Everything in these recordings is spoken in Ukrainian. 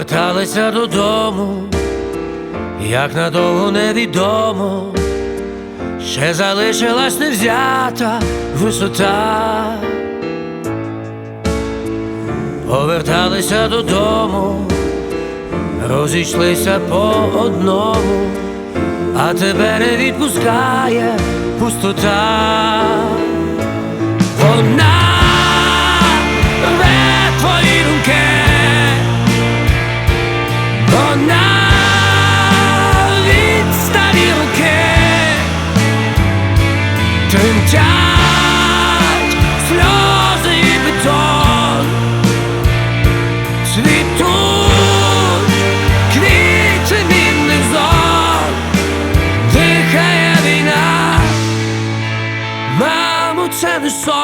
поверталися додому, як надовго невідомо, ще залишилась невзята висота. Поверталися додому, розійшлися по одному, а тебе не відпускає пустота. Вона це не сон.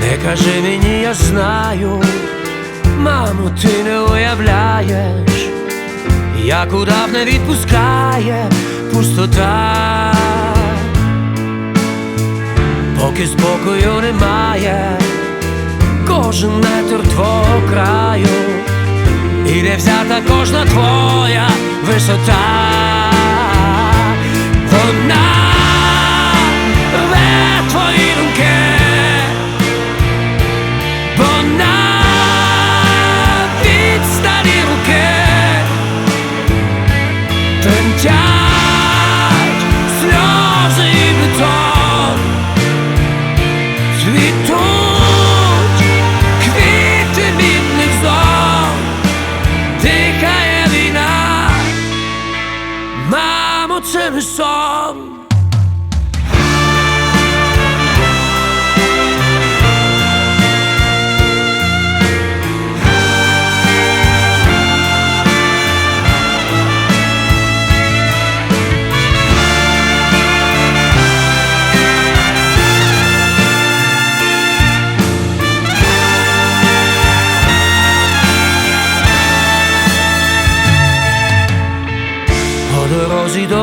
Не кажи мені, я знаю, мамо, ти не уявляєш, як удав не відпускає пустота поки спокою немає, кожен метр твого краю, і не взята кожна твоя висота. Мамо, це не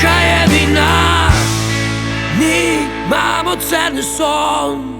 Дихає війна. Ні, мамо, це не сон